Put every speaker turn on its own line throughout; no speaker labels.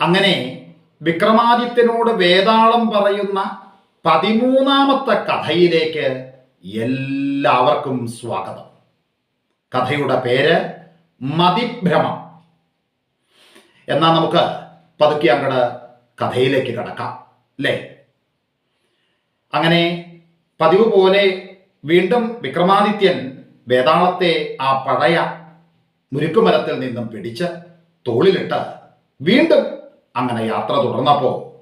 അങ്ങനെ വിക്രമാദിത്യനോട് വേതാളം പറയുന്ന പതിമൂന്നാമത്തെ കഥയിലേക്ക് എല്ലാവർക്കും സ്വാഗതം. കഥയുടെ പേര് മതിഭ്രമം. എന്നാൽ നമുക്ക് പതുക്കെ അങ്ങട് കഥയിലേക്ക് കടക്കാം അല്ലേ? അങ്ങനെ പതിവ് പോലെ വീണ്ടും വിക്രമാദിത്യൻ വേതാളത്തെ ആ പഴയ മുരുക്കുമരത്തിൽ നിന്നും പിടിച്ച് തോളിലിട്ട് വീണ്ടും അങ്ങനെ യാത്ര തുടർന്നപ്പോൾ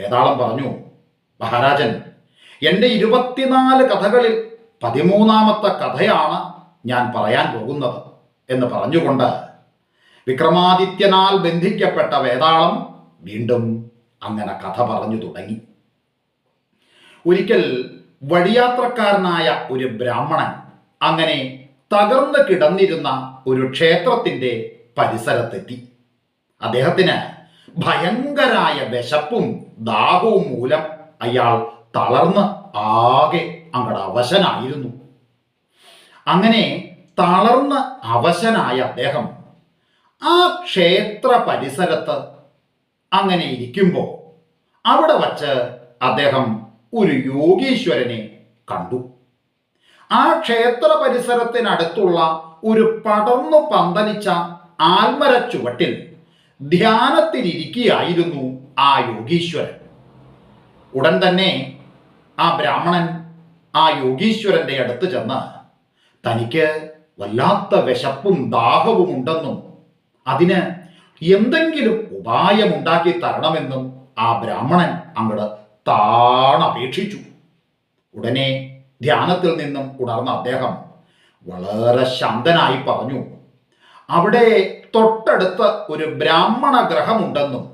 വേതാളം പറഞ്ഞു മഹാരാജൻ എന്റെ ഇരുപത്തിനാല് കഥകളിൽ പതിമൂന്നാമത്തെ കഥയാണ് ഞാൻ പറയാൻ പോകുന്നത്. എന്ന് പറഞ്ഞുകൊണ്ട് വിക്രമാദിത്യനാൽ ബന്ധിക്കപ്പെട്ട വേതാളം വീണ്ടും അങ്ങനെ കഥ പറഞ്ഞു തുടങ്ങി. ഒരിക്കൽ വഴിയാത്രക്കാരനായ ഒരു ബ്രാഹ്മണൻ അങ്ങനെ തകർന്നു കിടന്നിരുന്ന ഒരു ക്ഷേത്രത്തിന്റെ പരിസരത്തെത്തി. അദ്ദേഹത്തിന് ഭയങ്കരായ വിശപ്പും ദാഹവും മൂലം അയാൾ തളർന്ന് ആകെ അങ്ങടെ അവശനായിരുന്നു. അങ്ങനെ തളർന്ന് അവശനായ അദ്ദേഹം ആ ക്ഷേത്ര പരിസരത്ത് അങ്ങനെ ഇരിക്കുമ്പോൾ അവിടെ വച്ച് അദ്ദേഹം ഒരു യോഗീശ്വരനെ കണ്ടു. ആ ക്ഷേത്ര പരിസരത്തിനടുത്തുള്ള ഒരു പടർന്നു പന്തലിച്ച ആൽമര ചുവട്ടിൽ ധ്യാനത്തിലിരിക്കുകയായിരുന്നു ആ യോഗീശ്വരൻ. ഉടൻ തന്നെ ആ ബ്രാഹ്മണൻ ആ യോഗീശ്വരന്റെ അടുത്ത് ചെന്ന് തനിക്ക് വല്ലാത്ത വിശപ്പും ദാഹവും ഉണ്ടെന്നും അതിന് എന്തെങ്കിലും ഉപായമുണ്ടാക്കി തരണമെന്നും ആ ബ്രാഹ്മണൻ അങ്ങട് താണപേക്ഷിച്ചു. ഉടനെ ധ്യാനത്തിൽ നിന്നും ഉണർന്ന അദ്ദേഹം വളരെ ശാന്തനായി പറഞ്ഞു അവിടെ തൊട്ടടുത്ത് ഒരു ബ്രാഹ്മണ ഗ്രഹമുണ്ടെന്നും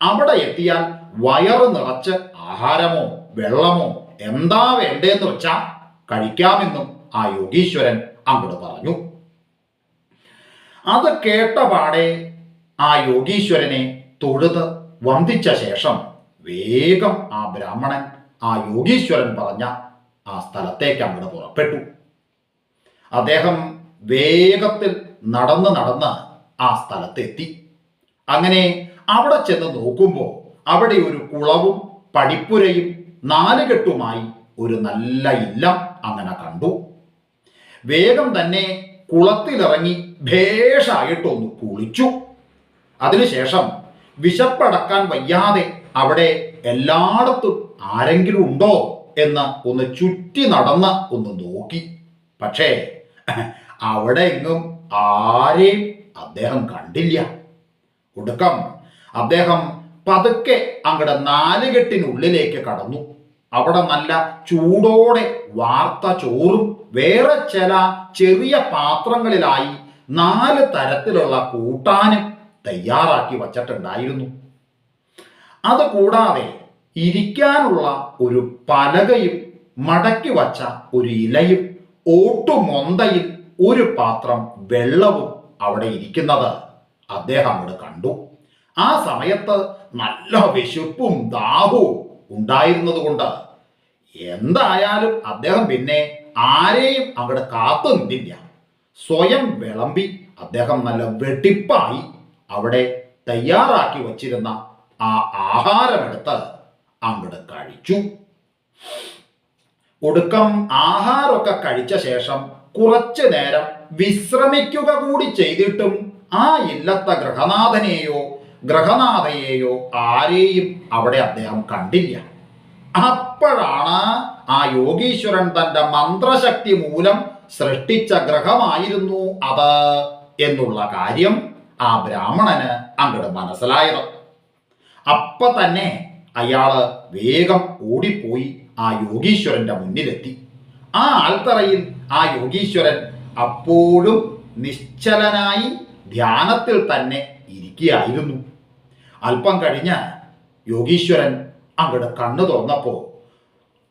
അവിടെ എത്തിയാൽ വയറ് നിറച്ച് ആഹാരമോ വെള്ളമോ എന്താ വേണ്ടേന്ന് വെച്ചാൽ കഴിക്കാമെന്നും ആ യോഗീശ്വരൻ അങ്ങോട്ട് പറഞ്ഞു. അത് കേട്ട പാടെ ആ യോഗീശ്വരനെ തൊഴുത് വന്ദിച്ച ശേഷം വേഗം ആ ബ്രാഹ്മണൻ ആ യോഗീശ്വരൻ പറഞ്ഞ ആ സ്ഥലത്തേക്ക് അങ്ങോട്ട് പുറപ്പെട്ടു. അദ്ദേഹം വേഗത്തിൽ നടന്ന് നടന്ന് ആ സ്ഥലത്തെത്തി. അങ്ങനെ അവിടെ ചെന്ന് നോക്കുമ്പോൾ അവിടെ ഒരു കുളവും പടിപ്പുരയും നാലുകെട്ടുമായി ഒരു നല്ല ഇല്ലം അങ്ങനെ കണ്ടു. വേഗം തന്നെ കുളത്തിലിറങ്ങി ഭേഷായിട്ടൊന്ന് കുളിച്ചു. അതിനുശേഷം വിശപ്പടക്കാൻ വയ്യാതെ അവിടെ എല്ലായിടത്തും ആരെങ്കിലും ഉണ്ടോ എന്ന് ഒന്ന് ചുറ്റി നടന്ന് ഒന്ന് നോക്കി. പക്ഷേ അവിടെ എങ്ങും ആരെയും അദ്ദേഹം കണ്ടില്ല. ഒടുക്കം അദ്ദേഹം പതുക്കെ അങ്ങടെ നാലുകെട്ടിനുള്ളിലേക്ക് കടന്നു. അവിടെ നല്ല ചൂടോടെ വാർത്ത ചോറും വേറെ ചില ചെറിയ പാത്രങ്ങളിലായി നാല് തരത്തിലുള്ള കൂട്ടാനും തയ്യാറാക്കി വച്ചിട്ടുണ്ടായിരുന്നു. അതുകൂടാതെ ഇരിക്കാനുള്ള ഒരു പലകയും മടക്കി വച്ച ഒരു ഇലയും ഓട്ടുമൊന്തയിൽ ഒരു പാത്രം വെള്ളവും അവിടെ ഇരിക്കുന്നത് അദ്ദേഹം അവിടെ കണ്ടു. ആ സമയത്ത് നല്ല വിശപ്പും ദാഹവും ഉണ്ടായിരുന്നത് കൊണ്ട് എന്തായാലും അദ്ദേഹം പിന്നെ ആരെയും അവിടെ കാത്തു നിന്നില്ല. സ്വയം വിളമ്പി അദ്ദേഹം നല്ല വെട്ടിപ്പായി അവിടെ തയ്യാറാക്കി വച്ചിരുന്ന ആ ആഹാരമെടുത്ത് അങ്ങോട്ട് കഴിച്ചു. ഒടുക്കം ആഹാരമൊക്കെ കഴിച്ച ശേഷം കുറച്ചു നേരം വിശ്രമിക്കുക കൂടി ചെയ്തിട്ടും ആ ഇല്ലത്ത ഗ്രഹനാഥനെയോ ഗ്രഹനാഥയെയോ ആരെയും അവിടെ അദ്ദേഹം കണ്ടില്ല. അപ്പോഴാണ് ആ യോഗീശ്വരൻ തന്റെ മന്ത്രശക്തി മൂലം സൃഷ്ടിച്ച ഗ്രഹമായിരുന്നു അത് എന്നുള്ള കാര്യം ആ ബ്രാഹ്മണന് അങ്ങോട്ട് മനസ്സിലായത്. അപ്പൊ തന്നെ അയാൾ വേഗം ഓടിപ്പോയി ആ യോഗീശ്വരന്റെ മുന്നിലെത്തി. ആ അൽത്തറയിൽ ആ യോഗീശ്വരൻ അപ്പോഴും നിശ്ചലനായി ധ്യാനത്തിൽ തന്നെ ഇരിക്കുകയായിരുന്നു. അല്പം കഴിഞ്ഞ യോഗീശ്വരൻ അങ്ങോട്ട് കണ്ണു തുറന്നപ്പോൾ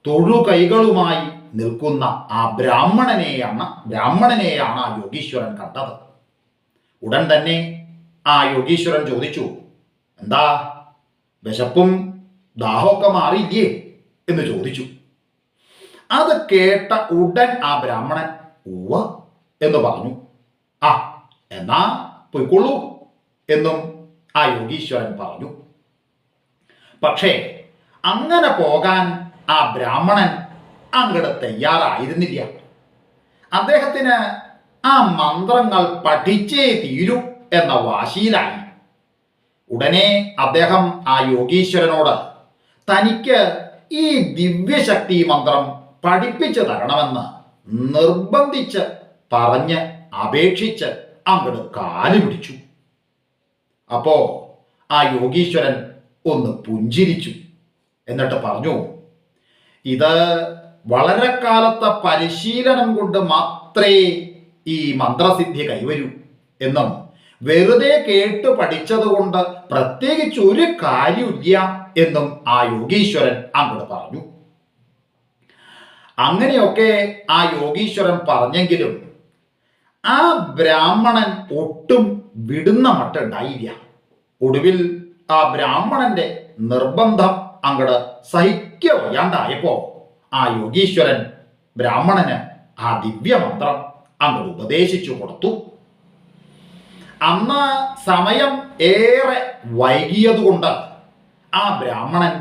തൊഴു കൈകളുമായി നിൽക്കുന്ന ആ ബ്രാഹ്മണനെയാണ് ബ്രാഹ്മണനെയാണ് ആ യോഗീശ്വരൻ കണ്ടത്. ഉടൻ തന്നെ ആ യോഗീശ്വരൻ ചോദിച്ചു എന്താ വിശപ്പും ദാഹമൊക്കെ മാറിയില്ലേ? എന്ന് ചോദിച്ചു. അത് കേട്ട ഉടൻ ആ ബ്രാഹ്മണൻ ഉവ എന്ന് പറഞ്ഞു. ആ എന്നാ പൊയ്ക്കൊള്ളൂ എന്നും ആ യോഗീശ്വരൻ പറഞ്ഞു. പക്ഷേ അങ്ങനെ പോകാൻ ആ ബ്രാഹ്മണൻ അങ്ങട് തയ്യാറായിരുന്നില്ല. അദ്ദേഹത്തിന് ആ മന്ത്രങ്ങൾ പഠിച്ചേ തീരൂ എന്ന വാശിയിലായി. ഉടനെ അദ്ദേഹം ആ യോഗീശ്വരനോട് തനിക്ക് ഈ ദിവ്യശക്തി മന്ത്രം പഠിപ്പിച്ചു തരണമെന്ന് നിർബന്ധിച്ച് പറഞ്ഞ് അപേക്ഷിച്ച് അങ്ങോട്ട് കാലു പിടിച്ചു. അപ്പോ ആ യോഗീശ്വരൻ ഒന്ന് പുഞ്ചിരിച്ചു. എന്നിട്ട് പറഞ്ഞു ഇത് വളരെ കാലത്തെ പരിശീലനം കൊണ്ട് മാത്രമേ ഈ മന്ത്രസിദ്ധി കൈവരൂ എന്നും വെറുതെ കേട്ട് പഠിച്ചതുകൊണ്ട് പ്രത്യേകിച്ച് ഒരു കാര്യമില്ല എന്നും ആ യോഗീശ്വരൻ അങ്ങോട്ട് പറഞ്ഞു. അങ്ങനെയൊക്കെ ആ യോഗീശ്വരൻ പറഞ്ഞെങ്കിലും ആ ബ്രാഹ്മണൻ ഒട്ടും വിടുന്ന മട്ടുണ്ടായില്ല. ഒടുവിൽ ആ ബ്രാഹ്മണന്റെ നിർബന്ധം അങ്ങട് സഹിക്ക വയ്യാണ്ടായപ്പോ ആ യോഗീശ്വരൻ ബ്രാഹ്മണന് ആ ദിവ്യമന്ത്രം അങ്ങോട്ട് ഉപദേശിച്ചു കൊടുത്തു. അന്ന് സമയം ഏറെ വൈകിയതുകൊണ്ട് ആ ബ്രാഹ്മണൻ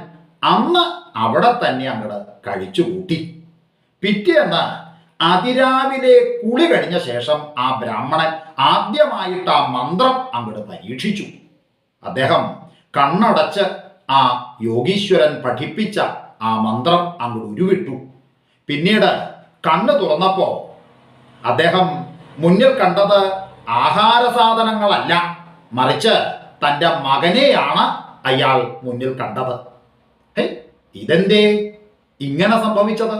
അന്ന് അവിടെ തന്നെ അങ്ങോട്ട് കഴിച്ചു കൂട്ടി പിറ്റേന്ന് അതിരാവിലെ കുളി കഴിഞ്ഞ ശേഷം ആ ബ്രാഹ്മണൻ ആദ്യമായിട്ട് ആ മന്ത്രം അങ്ങോട്ട് പരീക്ഷിച്ചു. അദ്ദേഹം കണ്ണടച്ച് ആ യോഗീശ്വരൻ പഠിപ്പിച്ച ആ മന്ത്രം അങ്ങോട്ട് ഉരുവിട്ടു. പിന്നീട് കണ്ണ് തുറന്നപ്പോ അദ്ദേഹം മുന്നിൽ കണ്ടത് ആഹാര സാധനങ്ങളല്ല മറിച്ച് തന്റെ മകനെയാണ് അയാൾ മുന്നിൽ കണ്ടത്. ഇതെന്തേ? ഇങ്ങനെ സംഭവിച്ചത്?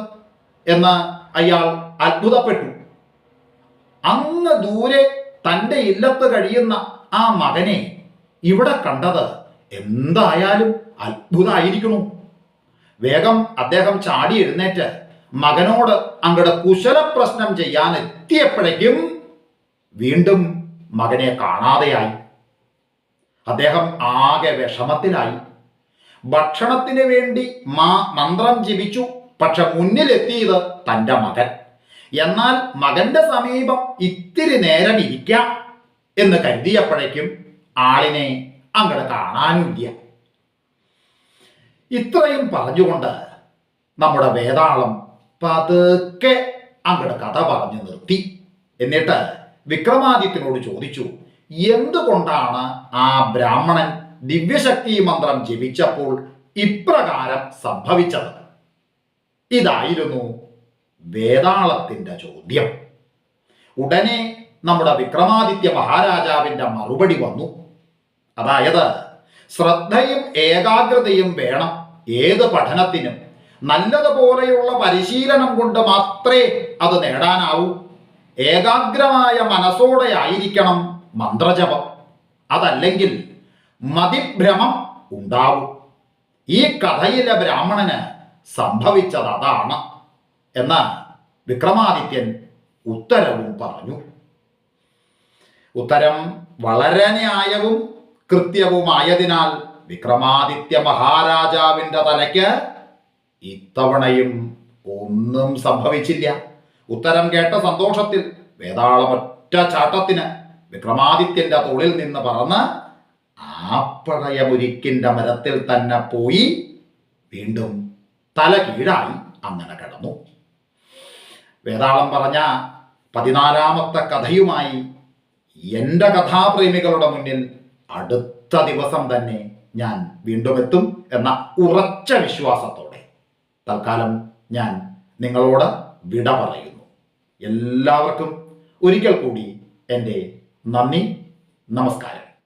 എന്ന് അയാൾ അത്ഭുതപ്പെട്ടു. അങ്ങ് ദൂരെ തന്റെ ഇല്ലത്ത് കഴിയുന്ന ആ മകനെ ഇവിടെ കണ്ടത് എന്തായാലും അത്ഭുതമായിരിക്കണു വേഗം അദ്ദേഹം ചാടി എഴുന്നേറ്റ് മകനോട് അങ്ങടെ കുശല പ്രശ്നം ചെയ്യാൻ എത്തിയപ്പോഴേക്കും വീണ്ടും മകനെ കാണാതെയായി. അദ്ദേഹം ആകെ വിഷമത്തിലായി. ഭക്ഷണത്തിന് വേണ്ടി മാ മന്ത്രം ജപിച്ചു. പക്ഷെ മുന്നിലെത്തിയത് തന്റെ മകൻ. എന്നാൽ മകന്റെ സമീപം ഇത്തിരി നേരം ഇരിക്കാം എന്ന് കരുതിയപ്പോഴേക്കും ആളിനെ അങ്ങോട്ട് കാണാനുമില്ല ഇത്രയും പറഞ്ഞുകൊണ്ട് നമ്മുടെ വേതാളം പതുക്കെ അങ്ങോട്ട് കഥ പറഞ്ഞു നിർത്തി. എന്നിട്ട് വിക്രമാദിത്യനോട് ചോദിച്ചു എന്തുകൊണ്ടാണ് ആ ബ്രാഹ്മണൻ ദിവ്യശക്തി മന്ത്രം ജപിച്ചപ്പോൾ ഇപ്രകാരം സംഭവിച്ചത്? ഇതായിരുന്നു വേതാളത്തിന്റെ ചോദ്യം. ഉടനെ നമ്മുടെ വിക്രമാദിത്യ മഹാരാജാവിന്റെ മറുപടി വന്നു. അതായത് ശ്രദ്ധയും ഏകാഗ്രതയും വേണം. ഏത് പഠനത്തിനും? നല്ലതുപോലെയുള്ള പരിശീലനം കൊണ്ട് മാത്രമേ അത് നേടാനാവൂ. ഏകാഗ്രമായ മനസ്സോടെ ആയിരിക്കണം മന്ത്രജപം. അതല്ലെങ്കിൽ മതിഭ്രമം ഉണ്ടാവും. ഈ കഥയിലെ ബ്രാഹ്മണന് സംഭവിച്ചത് അതാണ് എന്ന് വിക്രമാദിത്യൻ ഉത്തരവും പറഞ്ഞു. ഉത്തരം വളരെ ന്യായവും കൃത്യവുമായതിനാൽ വിക്രമാദിത്യ മഹാരാജാവിന്റെ തലയ്ക്ക് ഇത്തവണയും ഒന്നും സംഭവിച്ചില്ല. ഉത്തരം കേട്ട സന്തോഷത്തിൽ വേതാളമൊറ്റ ചാട്ടത്തിന് വിക്രമാദിത്യന്റെ തോളിൽ നിന്ന് പറന്ന് ആ പഴയമുരിക്കിന്റെ മരത്തിൽ തന്നെ പോയി വീണ്ടും തല കീഴായി അങ്ങനെ കിടന്നു. വേതാളം പറഞ്ഞ പതിനാലാമത്തെ കഥയുമായി എന്റെ കഥാപ്രേമികളുടെ മുന്നിൽ അടുത്ത ദിവസം തന്നെ ഞാൻ വീണ്ടും എത്തും എന്ന ഉറച്ച വിശ്വാസത്തോടെ. തൽക്കാലം ഞാൻ നിങ്ങളോട് വിട പറയുന്നു. എല്ലാവർക്കും ഒരിക്കൽ കൂടി എന്റെ നന്ദി നമസ്കാരം.